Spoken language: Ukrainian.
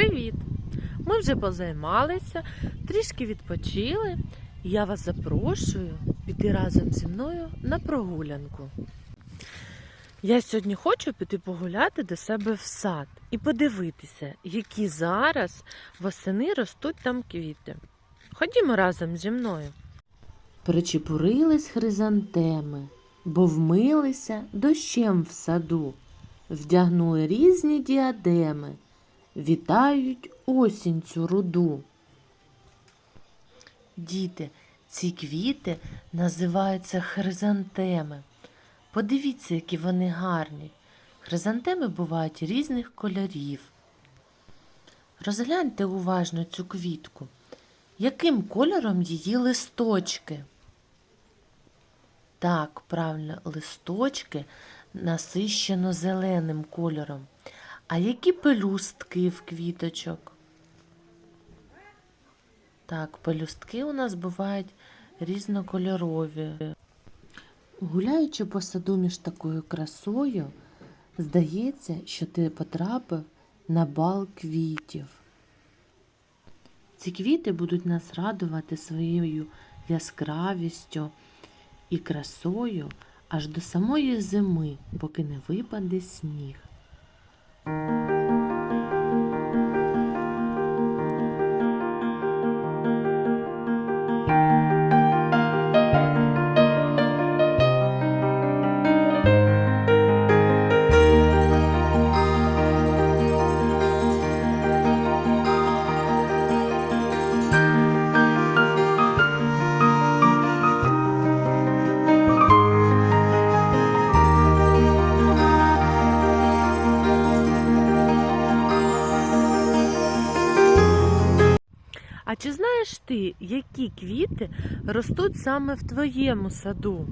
Привіт! Ми вже позаймалися, трішки відпочили. Я вас запрошую піти разом зі мною на прогулянку. Я сьогодні хочу піти погуляти до себе в сад і подивитися, які зараз восени ростуть там квіти. Ходімо разом зі мною. Причепурились хризантеми, бо вмилися дощем в саду, вдягнули різні діадеми, вітають осінь цю руду. Діти, ці квіти називаються хризантеми. Подивіться, які вони гарні. Хризантеми бувають різних кольорів. Розгляньте уважно цю квітку. Яким кольором її листочки? Так, правильно, листочки насищено зеленим кольором. А які пелюстки в квіточок? Так, пелюстки у нас бувають різнокольорові. Гуляючи по саду між такою красою, здається, що ти потрапив на бал квітів. Ці квіти будуть нас радувати своєю яскравістю і красою аж до самої зими, поки не випаде сніг. Thank you. А чи знаєш ти, які квіти ростуть саме в твоєму саду?